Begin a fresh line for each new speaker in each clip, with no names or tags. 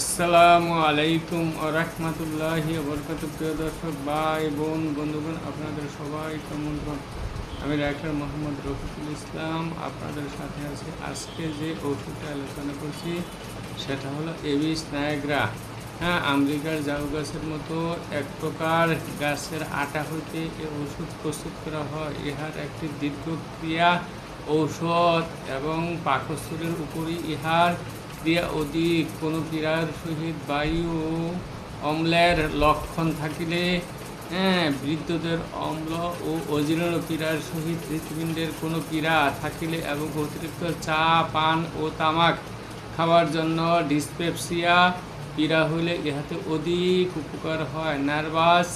আসসালামু আলাইকুম রহমতুল্লাহি বরকত প্রিয় দর্শক, ভাই, বোন, বন্ধুগণ, আপনাদের সবাই কেমন আমি ডাক্তার মোহাম্মদ রফিকুল ইসলাম। আপনাদের সাথে আছি আজকে যে ওষুধটা আলোচনা করছি, সেটা হলো এবিস নায়গ্রা। হ্যাঁ আমেরিকার জাউ গাছের মতো এক প্রকার গাছের আটা হইতে এই ওষুধ প্রস্তুত করা হয়। ইহার একটি দীর্ঘক্রিয়া ঔষধ এবং পাকস্থলীর উপরই ইহার ক্রিয়া অধিক, কোনো পীড়ার সহিত বায়ু অম্লের লক্ষণ থাকিলে হ্যাঁ বৃদ্ধদের অম্ল ও অজীর্ণ পীড়ার সহিত হৃৎপিণ্ডের কোনো পীড়া থাকিলে এবং অতিরিক্ত চা, পান ও তামাক খাওয়ার জন্য ডিসপেপসিয়া পীড়া হইলে ইহাতে অধিক উপকার হয়। নার্ভাস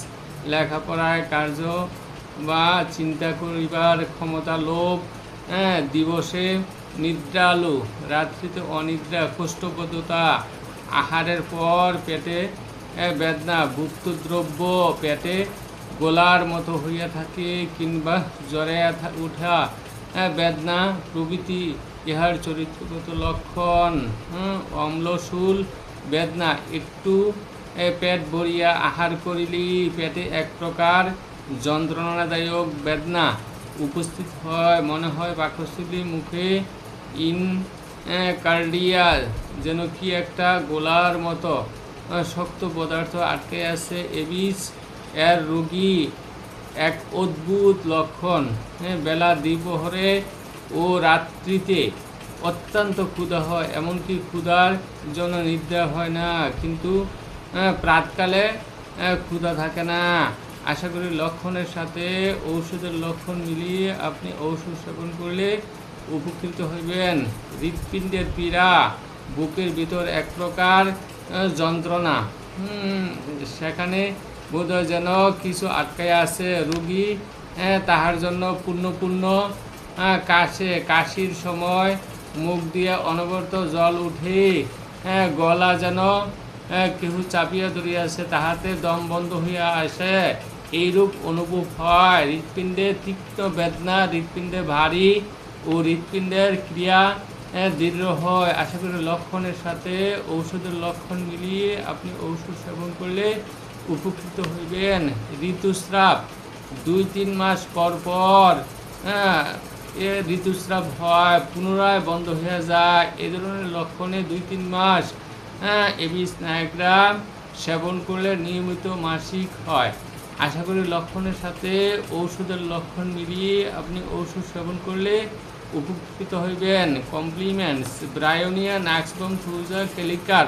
লেখাপড়ায় কার্য বা চিন্তা করিবার ক্ষমতা লোভ হ্যাঁ দিবসে নিদ্রালু রাত্রিতে অনিদ্রা কোষ্ঠবদ্ধতা আহারের পর পেটে বেদনা ভুক্ত দ্রব্য পেটে গোলার মতো হইয়া থাকে কিংবা জ্বরে উঠা বেদনা প্রভৃতি ইহার চরিত্রগত লক্ষণ। হুম, অম্লশূল বেদনা একটু পেট ভরিয়া আহার করিলি পেটে এক প্রকার যন্ত্রণাদায়ক বেদনা উপস্থিত হয় মনে হয় পাকস্থলী মুখে ইন কার্ডিয়াল, যেন কি একটা গোলার মতো শক্ত পদার্থ আটকে আছে। এবিস, এর রোগী, এক অদ্ভুত লক্ষণ। বেলা দ্বিপ্রহরে ও রাত্রিতে অত্যন্ত ক্ষুধা হয়, এমনকি ক্ষুধার জন্য নিদ্রা হয় না। কিন্তু প্রাতকালে ক্ষুধা থাকে না। আশা করি লক্ষণের সাথে ঔষধের লক্ষণ মিলিয়ে আপনি ঔষধ সেবন করলে উপকৃত হইবেন। হৃৎপিণ্ডের পীড়া বুকের ভিতর এক প্রকার যন্ত্রণা। সেখানে বোধহয় যেন কিছু আটকায় আছে রুগী হ্যাঁ, তাহার জন্য পূর্ণ পূর্ণ কাশে কাশির সময় মুখ দিয়ে অনবরত জল উঠে হ্যাঁ, গলা যেন কেহ চাপিয়া ধরিয়াছে তাহাতে দম বন্ধ হইয়া আসে। এইরূপ অনুভব হয়। হৃৎপিণ্ডে তীক্ষ্ণ বেদনা হৃৎপিণ্ডে ভারী ও হৃৎপিণ্ডের ক্রিয়া দৃঢ় হয়। আশা করি লক্ষণের সাথে ঔষধের লক্ষণ মিলিয়ে আপনি ঔষধ সেবন করলে উপকৃত হইবেন। ঋতুস্রাব, দুই, তিন মাস পর পর হ্যাঁ এ ঋতুস্রাব হয়, পুনরায় বন্ধ হয়ে যায়। এ ধরনের লক্ষণে দুই, তিন মাস হ্যাঁ এবি স্নায়করা সেবন করলে নিয়মিত মাসিক হয়। আশা করি লক্ষণের সাথে ঔষধের লক্ষণ মিলিয়ে আপনি ঔষধ সেবন করলে উপকৃত হইবেন। কমপ্লিমেন্টস। ব্রায়োনিয়া নাক্সবম থ্রুজা কেলিকার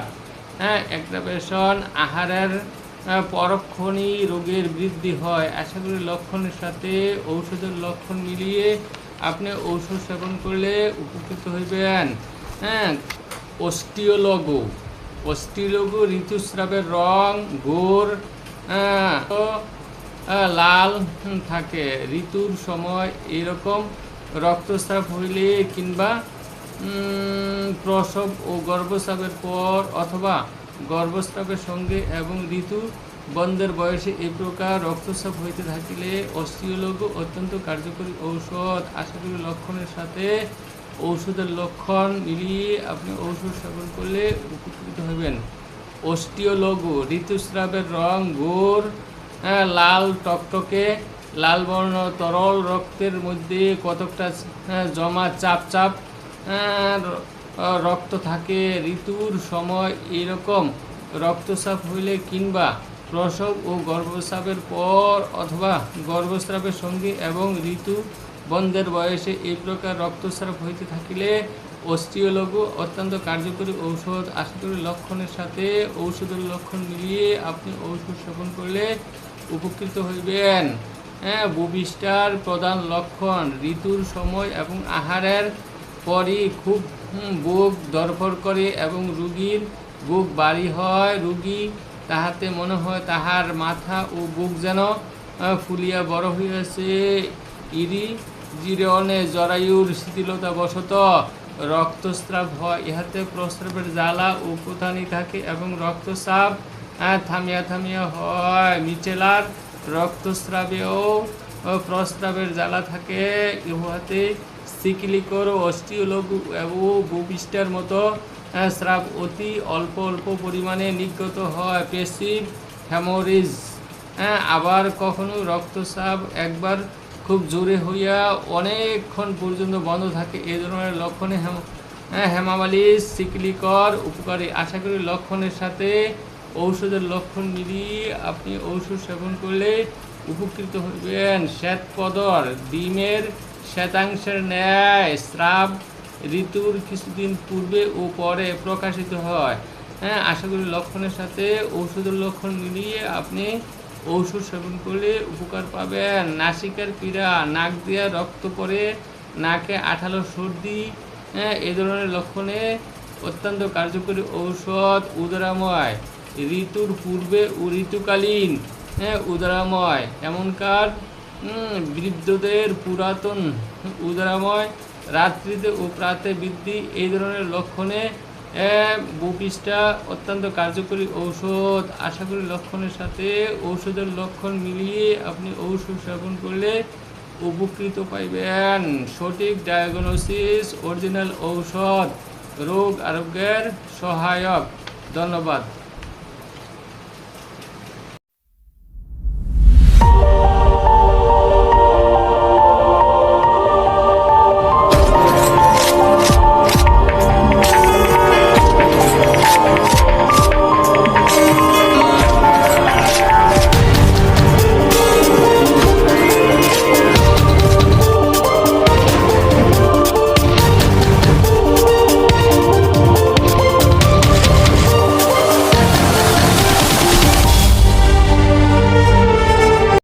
হ্যাঁ অ্যাগ্রাভেশন আহারের আহ, পরক্ষণেই রোগের বৃদ্ধি হয়। আশা করি লক্ষণের সাথে ঔষধের লক্ষণ মিলিয়ে আপনি ঔষধ সেবন করলে উপকৃত হইবেন। হ্যাঁ অস্টিওলগো। অস্টিওলগো ঋতুস্রাবের রং গোর লাল থাকে। ঋতুর সময় এরকম রক্তস্রাব হইলে কিংবা প্রসব ও গর্ভস্রাবের পর অথবা গর্ভস্রাবের সঙ্গে এবং ঋতু বন্ধের বয়সে এই প্রকার রক্তস্রাব হইতে থাকিলে অস্টিওলগ অত্যন্ত কার্যকরী ঔষধ। আশা করি লক্ষণের সাথে ঔষধের লক্ষণ মিলিয়ে আপনি ঔষধ সেবন করলে উপকৃত হবেন অস্টিওলগু ঋতুস্রাবের রং গোর হ্যাঁ, লাল টকটকে লাল বর্ণ তরল রক্তের মধ্যে কতকটা জমা চাপ চাপ রক্ত থাকে, ঋতুর সময় এরকম। রক্তচাপ হইলে কিংবা প্রসব ও গর্ভস্রাবের পর অথবা গর্ভস্রাবের সঙ্গে এবং ঋতু বন্ধের বয়সে এই প্রকার রক্তস্রাব হইতে থাকিলে অস্টিওলগু অত্যন্ত কার্যকরী ঔষধ। আশা লক্ষণের সাথে ঔষধের লক্ষণ মিলিয়ে আপনি ঔষধ সেবন করলে উপকৃত হইবেন। হ্যাঁ বুবিষ্টার প্রধান লক্ষণ, ঋতুর সময় এবং আহারের পরই খুব বুক দরফর করে এবং রুগীর বুক বাড়ি হয়। রুগী তাহাতে মনে হয় তাহার মাথা ও বুক যেন ফুলিয়া বড় হইয়াছে। ইরি জিরনে জরায়ুর শিথিলতা বশত রক্তস্রাব হয়। ইহাতে প্রস্রাবের জ্বালা ও কুথানি থাকে এবং রক্তস্রাব থামিয়া থামিয়া হয়। মিচেলার রক্তস্রাবেও, ও প্রস্রাবের জ্বালা থাকে। ইহাতে সিকিলিকর ও অস্টিওলগু এবং বুবিস্টার মতো স্রাব অতি অল্প অল্প পরিমাণে নির্গত হয়। পেসিভ হ্যামোরিজ হ্যাঁ আবার কখনো রক্তস্রাব একবার খুব জোরে হইয়া অনেকক্ষণ পর্যন্ত বন্ধ থাকে। এই ধরনের লক্ষণে হ্যাঁ হেমামালিস সিকলিকর উপকারী। আশা করি লক্ষণের সাথে ঔষধের লক্ষণ মিলিয়ে আপনি ঔষধ সেবন করলে উপকৃত হইবেন শ্বেত পদর ডিমের শ্বেতাংশের ন্যায়, স্রাব ঋতুর কিছুদিন পূর্বে ও পরে প্রকাশিত হয়। হ্যাঁ আশা করি লক্ষণের সাথে ঔষধের লক্ষণ মিলিয়ে আপনি ঔষধ সেবন করলে উপকার পাবেন। নাসিকার পীড়া, নাক দিয়ে রক্ত পড়ে, নাকে আঠালো সর্দি হ্যাঁ এ ধরনের লক্ষণে অত্যন্ত কার্যকরী ঔষধ উদরাময়। ঋতুর পূর্বে ও ঋতুকালীন। হ্যাঁ উদারাময়। এমনকার বৃদ্ধদের পুরাতন উদারাময়, রাত্রিতে ও প্রাতে বৃদ্ধি এই ধরনের লক্ষণে বুপিসটা অত্যন্ত কার্যকরী ঔষধ। আশা করি লক্ষণের সাথে ঔষধের লক্ষণ মিলিয়ে আপনি ঔষধ সেবন করলে উপকৃত পাইবেন। সঠিক ডায়াগনোসিস অরিজিনাল ঔষধ, রোগ আরোগ্যের সহায়ক। ধন্যবাদ।